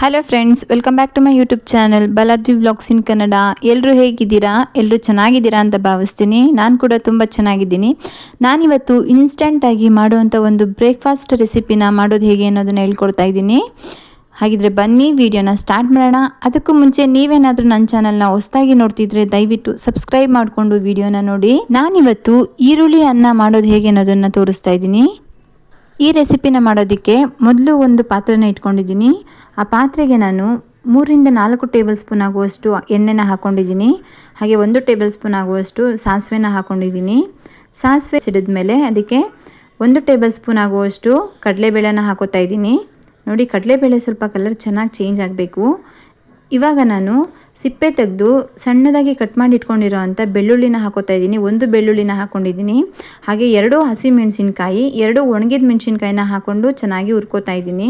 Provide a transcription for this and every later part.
Hello friends welcome back to my YouTube channel ಬಲಾದ್ವಿ vlogs in Kannada ಎಲ್ಲರೂ ಹೇಗಿದ್ದೀರಾ? ಎಲ್ಲರೂ ಚೆನ್ನಾಗಿದ್ದೀರಾ ಅಂತ ಭಾವಿಸ್ತೀನಿ. ನಾನು ಕೂಡ ತುಂಬ ಚೆನ್ನಾಗಿದ್ದೀನಿ. ನಾನಿವತ್ತು ಇನ್ಸ್ಟೆಂಟಾಗಿ ಮಾಡುವಂಥ ಒಂದು ಬ್ರೇಕ್ಫಾಸ್ಟ್ ರೆಸಿಪಿನ ಮಾಡೋದು ಹೇಗೆ ಅನ್ನೋದನ್ನು ಹೇಳ್ಕೊಡ್ತಾ ಇದ್ದೀನಿ. ಹಾಗಿದ್ರೆ ಬನ್ನಿ, ವಿಡಿಯೋನ ಸ್ಟಾರ್ಟ್ ಮಾಡೋಣ. ಅದಕ್ಕೂ ಮುಂಚೆ ನೀವೇನಾದರೂ ನನ್ನ ಚಾನಲ್ನ ಹೊಸದಾಗಿ ನೋಡ್ತಿದ್ರೆ ದಯವಿಟ್ಟು ಸಬ್ಸ್ಕ್ರೈಬ್ ಮಾಡಿಕೊಂಡು ವಿಡಿಯೋನ ನೋಡಿ. ನಾನಿವತ್ತು ಈರುಳ್ಳಿ ಅನ್ನ ಮಾಡೋದು ಹೇಗೆ ಅನ್ನೋದನ್ನು ತೋರಿಸ್ತಾ ಇದ್ದೀನಿ. ಈ ರೆಸಿಪಿನ ಮಾಡೋದಕ್ಕೆ ಮೊದಲು ಒಂದು ಪಾತ್ರೆನ ಇಟ್ಕೊಂಡಿದ್ದೀನಿ. ಆ ಪಾತ್ರೆಗೆ ನಾನು ಮೂರಿಂದ ನಾಲ್ಕು ಟೇಬಲ್ ಸ್ಪೂನ್ ಆಗುವಷ್ಟು ಎಣ್ಣೆನ ಹಾಕ್ಕೊಂಡಿದ್ದೀನಿ ಹಾಗೆ ಒಂದು ಟೇಬಲ್ ಸ್ಪೂನ್ ಆಗುವಷ್ಟು ಸಾಸಿವೆನ ಹಾಕ್ಕೊಂಡಿದ್ದೀನಿ ಸಾಸಿವೆ ಸಿಡಿದ ಮೇಲೆ ಅದಕ್ಕೆ ಒಂದು ಟೇಬಲ್ ಸ್ಪೂನ್ ಆಗುವಷ್ಟು ಕಡಲೆಬೇಳೆನ ಹಾಕೋತಾ ಇದ್ದೀನಿ. ನೋಡಿ, ಕಡಲೆಬೇಳೆ ಸ್ವಲ್ಪ ಕಲರ್ ಚೆನ್ನಾಗಿ ಚೇಂಜ್ ಆಗಬೇಕು. ಇವಾಗ ನಾನು ಸಿಪ್ಪೆ ತೆಗೆದು ಸಣ್ಣದಾಗಿ ಕಟ್ ಮಾಡಿ ಇಟ್ಕೊಂಡಿರೋ ಅಂಥ ಬೆಳ್ಳುಳ್ಳಿನ ಹಾಕೋತಾ ಇದ್ದೀನಿ. ಒಂದು ಬೆಳ್ಳುಳ್ಳಿನ ಹಾಕ್ಕೊಂಡಿದ್ದೀನಿ ಹಾಗೆ ಎರಡು ಹಸಿ ಮೆಣಸಿನ್ಕಾಯಿ, ಎರಡು ಒಣಗಿದ ಮೆಣಸಿನ್ಕಾಯಿನ ಹಾಕ್ಕೊಂಡು ಚೆನ್ನಾಗಿ ಹುರ್ಕೋತಾ ಇದ್ದೀನಿ.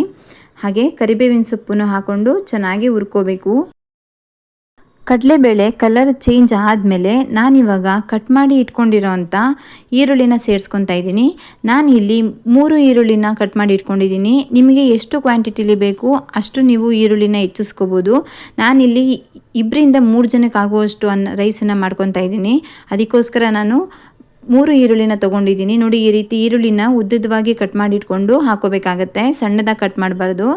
ಹಾಗೆ ಕರಿಬೇವಿನ ಸೊಪ್ಪನ್ನು ಹಾಕ್ಕೊಂಡು ಚೆನ್ನಾಗಿ ಹುರ್ಕೋಬೇಕು. ಕಡಲೆಬೇಳೆ ಕಲರ್ ಚೇಂಜ್ ಆದಮೇಲೆ ನಾನಿವಾಗ ಕಟ್ ಮಾಡಿ ಇಟ್ಕೊಂಡಿರೋ ಅಂಥ ಈರುಳ್ಳಿನ ಸೇರಿಸ್ಕೊತಾ ಇದ್ದೀನಿ. ನಾನು ಇಲ್ಲಿ ಮೂರು ಈರುಳ್ಳಿನ ಕಟ್ ಮಾಡಿ ಇಟ್ಕೊಂಡಿದ್ದೀನಿ. ನಿಮಗೆ ಎಷ್ಟು ಕ್ವಾಂಟಿಟಿಲಿ ಬೇಕು ಅಷ್ಟು ನೀವು ಈರುಳ್ಳಿನ ಹೆಚ್ಚಿಸ್ಕೋಬೋದು. ನಾನಿಲ್ಲಿ ಇಬ್ಬರಿಂದ ಮೂರು ಜನಕ್ಕೆ ಆಗುವಷ್ಟು ಅನ್ನ ರೈಸನ್ನು ಮಾಡ್ಕೊತಾ ಇದ್ದೀನಿ. ಅದಕ್ಕೋಸ್ಕರ ನಾನು ಮೂರು ಈರುಳ್ಳಿನ ತೊಗೊಂಡಿದ್ದೀನಿ. ನೋಡಿ ಈ ರೀತಿ ಈರುಳ್ಳಿನ ಉದ್ದುದ್ದವಾಗಿ ಕಟ್ ಮಾಡಿ ಇಟ್ಕೊಂಡು ಹಾಕೋಬೇಕಾಗತ್ತೆ. ಸಣ್ಣದಾಗಿ ಕಟ್ ಮಾಡಬಾರ್ದು.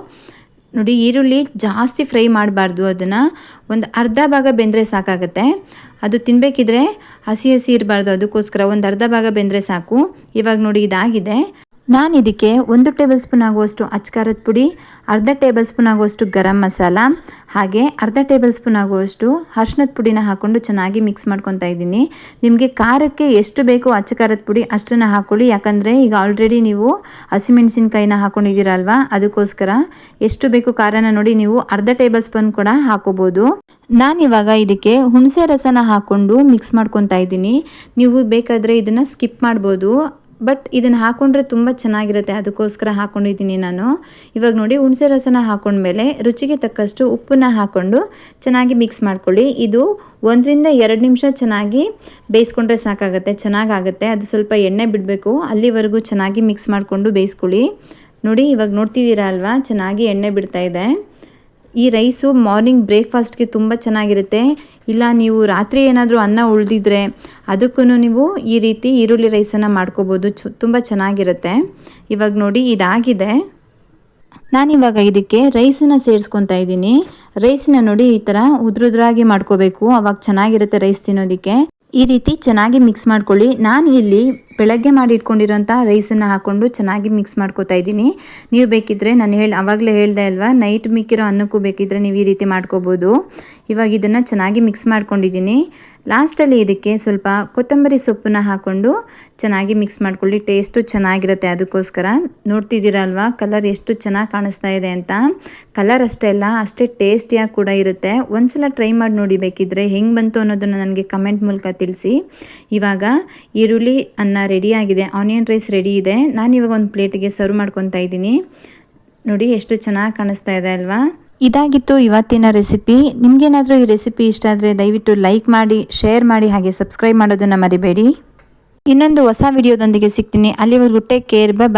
ನೋಡಿ ಈರುಳ್ಳಿ ಜಾಸ್ತಿ ಫ್ರೈ ಮಾಡಬಾರ್ದು ಅದನ್ನು. ಒಂದು ಅರ್ಧ ಭಾಗ ಬೆಂದರೆ ಸಾಕಾಗುತ್ತೆ. ಅದು ತಿನ್ನಬೇಕಿದ್ರೆ ಹಸಿ ಹಸಿ ಇರಬಾರ್ದು. ಅದಕ್ಕೋಸ್ಕರ ಒಂದು ಅರ್ಧ ಭಾಗ ಬೆಂದರೆ ಸಾಕು. ಇವಾಗ ನೋಡಿ ಇದಾಗಿದೆ. ನಾನು ಇದಕ್ಕೆ ಒಂದು ಟೇಬಲ್ ಸ್ಪೂನ್ ಆಗುವಷ್ಟು ಅಚ್ಕಾರದ ಪುಡಿ, ಅರ್ಧ ಟೇಬಲ್ ಸ್ಪೂನ್ ಆಗುವಷ್ಟು ಗರಂ ಮಸಾಲ, ಹಾಗೆ ಅರ್ಧ ಟೇಬಲ್ ಸ್ಪೂನ್ ಆಗುವಷ್ಟು ಅರ್ಶಿನದ ಪುಡಿನ ಹಾಕ್ಕೊಂಡು ಚೆನ್ನಾಗಿ ಮಿಕ್ಸ್ ಮಾಡ್ಕೊತಾ ಇದ್ದೀನಿ. ನಿಮಗೆ ಖಾರಕ್ಕೆ ಎಷ್ಟು ಬೇಕೋ ಅಚ್ಚಕಾರದ ಪುಡಿ ಅಷ್ಟನ್ನು ಹಾಕ್ಕೊಳ್ಳಿ ಯಾಕಂದರೆ ಈಗ ಆಲ್ರೆಡಿ ನೀವು ಹಸಿಮೆಣಸಿನ್ಕಾಯಿನ ಹಾಕ್ಕೊಂಡಿದ್ದೀರಲ್ವಾ ಅದಕ್ಕೋಸ್ಕರ ಎಷ್ಟು ಬೇಕು ಖಾರನ ನೋಡಿ ನೀವು ಅರ್ಧ ಟೇಬಲ್ ಸ್ಪೂನ್ ಕೂಡ ಹಾಕೋಬೋದು. ನಾನಿವಾಗ ಇದಕ್ಕೆ ಹುಣಸೆ ರಸನ ಹಾಕ್ಕೊಂಡು ಮಿಕ್ಸ್ ಮಾಡ್ಕೊತಾ ಇದ್ದೀನಿ. ನೀವು ಬೇಕಾದರೆ ಇದನ್ನು ಸ್ಕಿಪ್ ಮಾಡ್ಬೋದು. ಬಟ್ ಇದನ್ನು ಹಾಕ್ಕೊಂಡ್ರೆ ತುಂಬ ಚೆನ್ನಾಗಿರುತ್ತೆ. ಅದಕ್ಕೋಸ್ಕರ ಹಾಕ್ಕೊಂಡಿದ್ದೀನಿ ನಾನು. ಇವಾಗ ನೋಡಿ ಹುಣಸೆ ರಸನ ಹಾಕ್ಕೊಂಡ್ಮೇಲೆ ರುಚಿಗೆ ತಕ್ಕಷ್ಟು ಉಪ್ಪನ್ನ ಹಾಕ್ಕೊಂಡು ಚೆನ್ನಾಗಿ ಮಿಕ್ಸ್ ಮಾಡ್ಕೊಳ್ಳಿ. ಇದು ಒಂದರಿಂದ ಎರಡು ನಿಮಿಷ ಚೆನ್ನಾಗಿ ಬೇಯಿಸ್ಕೊಂಡ್ರೆ ಸಾಕಾಗುತ್ತೆ, ಚೆನ್ನಾಗಾಗುತ್ತೆ. ಅದು ಸ್ವಲ್ಪ ಎಣ್ಣೆ ಬಿಡಬೇಕು. ಅಲ್ಲಿವರೆಗೂ ಚೆನ್ನಾಗಿ ಮಿಕ್ಸ್ ಮಾಡಿಕೊಂಡು ಬೇಯಿಸ್ಕೊಳ್ಳಿ. ನೋಡಿ ಇವಾಗ ನೋಡ್ತಿದ್ದೀರಾ ಅಲ್ವಾ? ಚೆನ್ನಾಗಿ ಎಣ್ಣೆ ಬಿಡ್ತಾ ಇದೆ. ಈ ರೈಸು ಮಾರ್ನಿಂಗ್ ಬ್ರೇಕ್ಫಾಸ್ಟ್ಗೆ ತುಂಬ ಚೆನ್ನಾಗಿರುತ್ತೆ. ಇಲ್ಲ, ನೀವು ರಾತ್ರಿ ಏನಾದರೂ ಅನ್ನ ಉಳಿದಿದ್ರೆ ಅದಕ್ಕೂ ನೀವು ಈ ರೀತಿ ಈರುಳ್ಳಿ ರೈಸನ್ನು ಮಾಡ್ಕೋಬೋದು. ಚು, ತುಂಬ ಚೆನ್ನಾಗಿರುತ್ತೆ. ಇವಾಗ ನೋಡಿ ಇದಾಗಿದೆ. ನಾನಿವಾಗ ಇದಕ್ಕೆ ರೈಸನ್ನ ಸೇರಿಸ್ಕೊತಾ ಇದ್ದೀನಿ. ರೈಸನ್ನ ನೋಡಿ ಈ ಥರ ಉದ್ರುದ್ರಾಗಿ ಮಾಡ್ಕೋಬೇಕು. ಅವಾಗ ಚೆನ್ನಾಗಿರುತ್ತೆ ರೈಸ್ ತಿನ್ನೋದಕ್ಕೆ. ಈ ರೀತಿ ಚೆನ್ನಾಗಿ ಮಿಕ್ಸ್ ಮಾಡ್ಕೊಳ್ಳಿ. ನಾನು ಇಲ್ಲಿ ಬೆಳಗ್ಗೆ ಮಾಡಿ ಇಟ್ಕೊಂಡಿರೋಂಥ ರೈಸನ್ನು ಹಾಕ್ಕೊಂಡು ಚೆನ್ನಾಗಿ ಮಿಕ್ಸ್ ಮಾಡ್ಕೋತಾ ಇದ್ದೀನಿ. ನೀವು ಬೇಕಿದ್ದರೆ ನಾನು ಹೇಳಿ ಆವಾಗಲೇ ಹೇಳ್ದೆ ಅಲ್ವಾ ನೈಟ್ ಮಿಕ್ಕಿರೋ ಅನ್ನಕ್ಕೂ ಬೇಕಿದ್ದರೆ ನೀವು ಈ ರೀತಿ ಮಾಡ್ಕೋಬೋದು. ಇವಾಗ ಇದನ್ನು ಚೆನ್ನಾಗಿ ಮಿಕ್ಸ್ ಮಾಡ್ಕೊಂಡಿದ್ದೀನಿ. ಲಾಸ್ಟಲ್ಲಿ ಇದಕ್ಕೆ ಸ್ವಲ್ಪ ಕೊತ್ತಂಬರಿ ಸೊಪ್ಪನ್ನ ಹಾಕ್ಕೊಂಡು ಚೆನ್ನಾಗಿ ಮಿಕ್ಸ್ ಮಾಡ್ಕೊಳ್ಳಿ. ಟೇಸ್ಟು ಚೆನ್ನಾಗಿರುತ್ತೆ ಅದಕ್ಕೋಸ್ಕರ. ನೋಡ್ತಿದ್ದೀರಲ್ವಾ ಕಲರ್ ಎಷ್ಟು ಚೆನ್ನಾಗಿ ಕಾಣಿಸ್ತಾ ಇದೆ ಅಂತ. ಕಲರ್ ಅಷ್ಟೇ ಅಲ್ಲ, ಅಷ್ಟೇ ಟೇಸ್ಟಿಯಾಗಿ ಕೂಡ ಇರುತ್ತೆ. ಒಂದ್ಸಲ ಟ್ರೈ ಮಾಡಿ ನೋಡಿ ಬೇಕಿದ್ರೆ ಹೆಂಗೆ ಬಂತು ಅನ್ನೋದನ್ನು ನನಗೆ ಕಮೆಂಟ್ ಮೂಲಕ ತಿಳಿಸಿ. ಇವಾಗ ಈರುಳ್ಳಿ ಅನ್ನ ರೆಡಿಯಾಗಿದೆ ಆನಿಯನ್ ರೈಸ್ ರೆಡಿ ಇದೆ. ನಾನು ಇವಾಗ ಒಂದು ಪ್ಲೇಟಿಗೆ ಸರ್ವ್ ಮಾಡ್ಕೊತಾ ಇದ್ದೀನಿ. ನೋಡಿ ಎಷ್ಟು ಚೆನ್ನಾಗಿ ಕಾಣಿಸ್ತಾ ಇದೆ ಅಲ್ವಾ? ಇದಾಗಿತ್ತು ಇವತ್ತಿನ ರೆಸಿಪಿ. ನಿಮಗೇನಾದರೂ ಈ ರೆಸಿಪಿ ಇಷ್ಟ ಆದರೆ ದಯವಿಟ್ಟು ಲೈಕ್ ಮಾಡಿ, ಶೇರ್ ಮಾಡಿ, ಹಾಗೆ ಸಬ್ಸ್ಕ್ರೈಬ್ ಮಾಡೋದನ್ನು ಮರಿಬೇಡಿ. ಇನ್ನೊಂದು ಹೊಸ ವಿಡಿಯೋದೊಂದಿಗೆ ಸಿಗ್ತೀನಿ. ಅಲ್ಲಿವರೆಗೂ ಟೇಕ್ ಕೇರ್. ಬಾಯ್